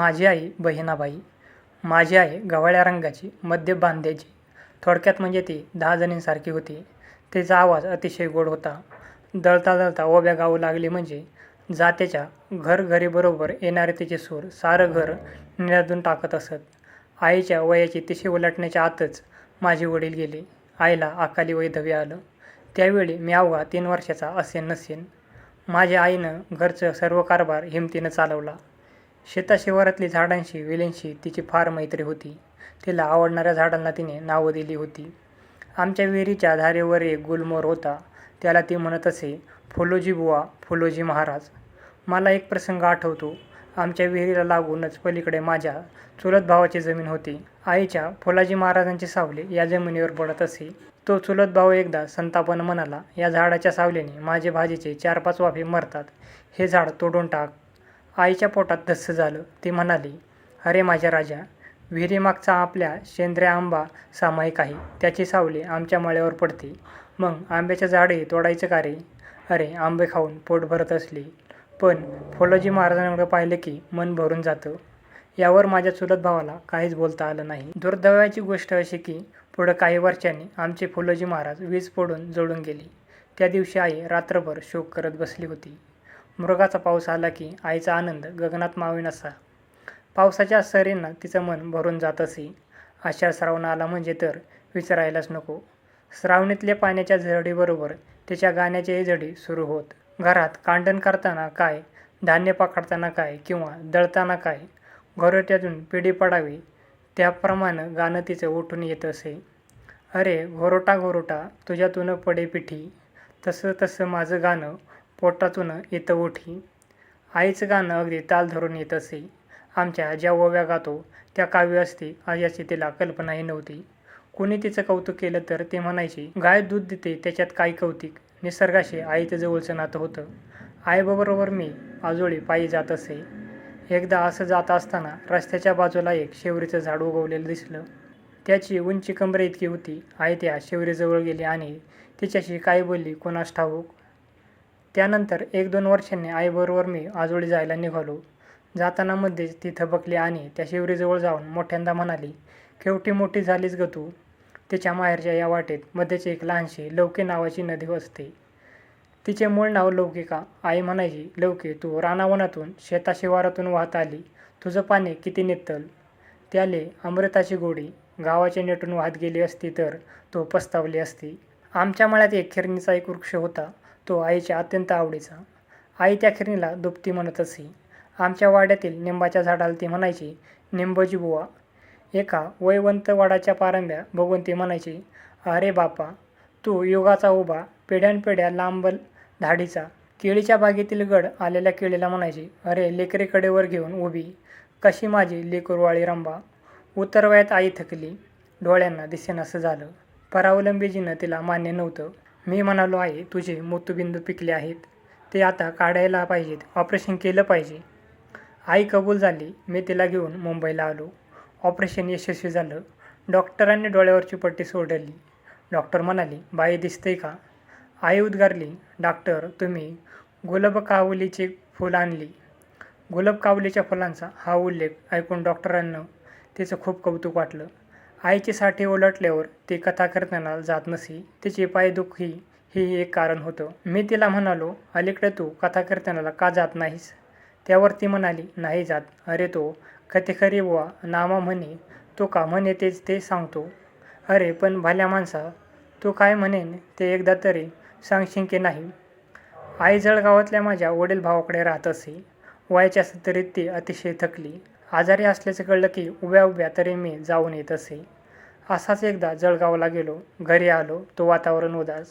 माझी आई बहिणाबाई माझी आई गव्हाळ्या रंगाची मध्य बांध्याची थोडक्यात म्हणजे ती दहा जणींसारखी होती. तिचा आवाज अतिशय गोड होता. दळता दळता ओब्या गाऊ लागली म्हणजे जात्याच्या घरघरीबरोबर येणारे तिचे सूर सारं घर निनादून टाकत असत. आईच्या वयाची तिशी उलटण्याच्या आतच माझे वडील गेले. आईला अकाली वैधव्य आलं. त्यावेळी मी अवघा तीन वर्षाचा असेन नसेन. माझ्या आईनं घरचं सर्व कारभार हिमतीनं चालवला. शेताशिवारातली झाडांशी वेलींशी तिची फार मैत्री होती. तिला आवडणाऱ्या झाडांना तिने नावं दिली होती. आमच्या विहिरीच्या धारेवर एक गुलमोर होता. त्याला ती म्हणत असे फुलोजी बुवा फुलोजी महाराज मला एक प्रसंग आठवतो. आमच्या विहिरीला लागूनच पलीकडे माझ्या चुलत भावाची जमीन होती. आईच्या फुलाजी महाराजांची सावली या जमिनीवर पडत असे. तो चुलत भाऊ एकदा संतापन म्हणाला या झाडाच्या सावलीने माझे भाजीचे चार पाच वाफे मरतात. हे झाड तोडून टाक. आईच्या पोटात धस्स झालं. ती म्हणाली अरे माझ्या राजा विहिरीमागचा आपल्या शेंद्रे आंबा सामायिक आहे. त्याची सावली आमच्या मळ्यावर पडते. मग आंब्याच्या झाडे तोडायचं का रे? अरे आंबे खाऊन पोट भरत असले. पण फुलोजी महाराजांकडे पाहिलं की मन भरून जातं. यावर माझ्या चुलत भावाला काहीच बोलता आलं नाही. दुर्दैवाची गोष्ट अशी की पुढं काही वर्षांनी आमचे फुलोजी महाराज वीज पडून जळून गेले. त्या दिवशी आई रात्रभर शोक करत बसली होती. मृगाचा पाऊस आला की आईचा आनंद गगनात मावीन असा. पावसाच्या सरींना तिचं मन भरून जात असे. आषाढ श्रावण आला म्हणजे तर विचारायलाच नको. श्रावणीतल्या पाण्याच्या झडीबरोबर तिच्या गाण्याचे झडी सुरू होत. घरात कांडण करताना काय धान्य पकडताना काय किंवा दळताना काय घोरट्यातून पिढी पडावी त्याप्रमाणे गाणं तिचं उठून येत असे. अरे घोरोटा घोरोटा तुझ्यातून पडे पिठी तसं तसं माझं गाणं पोटातून येतं ओठी. आईचं गाणं अगदी ताल धरून येत असे. आमच्या ज्या ओव्या गातो त्या काव्य असते याची तिला कल्पनाही नव्हती. कुणी तिचं कौतुक केलं तर ते म्हणायचे गाय दूध देते त्याच्यात काय कौतिक? निसर्गाशी आईचं जवळचं नातं होतं. आईबरोबर मी आजोळी पायी जात असे. एकदा असं जात असताना रस्त्याच्या बाजूला एक शेवरीचं झाड उगवलेलं दिसलं. त्याची उंची कमरे इतकी होती. आई त्या शेवरीजवळ गेली आणि तिच्याशी काय बोलली कोणास ठाऊक? त्यानंतर एक दोन वर्षांनी आईबरोबर मी आजोळी जायला निघालो. जाताना मध्येच ती थबकली आणि त्या शिवरीजवळ जाऊन मोठ्यांदा म्हणाली केवटी मोठी झालीच ग तू. तिच्या माहेरच्या या वाटेत मध्येच एक लहानशी लौकी नावाची नदी असते तिचे मूळ नाव लौकिका. आई म्हणायची लौकी तू रानावनातून शेताशिवारातून वाहत आली. तुझं पाणी किती नित्तल त्याले अमृताची गोडी गावाचे नेटून वाहत गेली असती तर तो पस्तावली असती. आमच्या मळ्यात एक खिरणीचा एक वृक्ष होता. तो आईच्या अत्यंत आवडीचा. आई त्या खिरणीला दुपती म्हणत असे. आमच्या वाड्यातील निंबाच्या झाडाला ती म्हणायची निंबजी बुवा एका वयवंत वाडाच्या पारंब्या बघून ती म्हणायची अरे बापा तू युगाचा उभा पिढ्यानपिढ्या लांब धाडीचा केळीच्या बागेतील गड आलेल्या केळीला म्हणायची अरे लेकरेकडेवर घेऊन उभी कशी माझी लेकरवाळी रंबा. उतरवयात आई थकली. डोळ्यांना दिसेनासं झालं. परावलंबीजीनं तिला मान्य नव्हतं. मी म्हणालो आहे तुझे मोतुबिंदू पिकले आहेत. ते आता काढायला पाहिजेत. ऑपरेशन केलं पाहिजे. आई कबूल झाली. मी तिला घेऊन मुंबईला आलो. ऑपरेशन यशस्वी झालं. डॉक्टरांनी डोळ्यावरची पट्टी सोडली. डॉक्टर म्हणाली बाई दिसते का? आई उद्गारली डॉक्टर तुम्ही गुलाब कावलीचे आणली. गुलाब कावलीच्या फुलांचा हा उल्लेख ऐकून डॉक्टरांना त्याचं खूप कौतुक वाटलं. आईचे साठे ओलटल्यावर ती कथा करताना जात नसे तिचे पायदुखी हे एक कारण होतं. मी तिला म्हणालो अलीकडे तू कथा का जात नाहीस? त्यावर ती म्हणाली नाही जात. अरे तो कथेखरी बुवा नामा म्हणे तो का म्हणे तेच ते सांगतो. अरे पण भल्या माणसा तू काय म्हणेन ते एकदा तरी सांगशील की नाही? आई जळगावातल्या माझ्या वडील भावाकडे राहत असे. वयाच्या सत्तरीत ती अतिशय थकली. आजारी असल्याचं कळलं की उभ्या उभ्या तरी मी जाऊन येत असे. असाच एकदा जळगावला गेलो. घरी आलो. तो वातावरण उदास.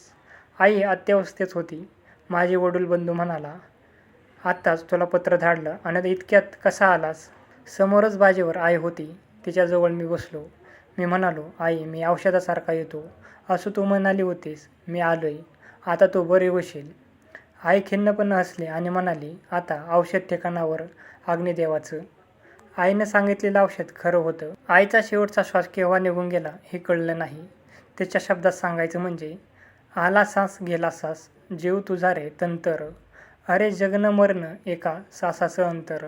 आई अत्यावस्थेच होती. माझे वडील बंधू म्हणाला आत्ताच तुला पत्र धाडलं आणि इतक्यात कसा आलास? समोरच बाजेवर आई होती. तिच्याजवळ मी बसलो. मी म्हणालो आई मी औषधासारखा येतो. असं तू म्हणाली होतीस. मी आलोय. आता तू बरी होशील. आई खिन्नपणे हसली आणि म्हणाली आता औषध ठिकाणावर अग्निदेवाचं आईनं सांगितलेलं औषध खरं होतं. आईचा शेवटचा श्वास केव्हा निघून गेला हे कळलं नाही. त्याच्या शब्दात सांगायचं म्हणजे आला सास गेला सास जीव तुझा रे तंतर. अरे जगन मरण एका सासाचं अंतर.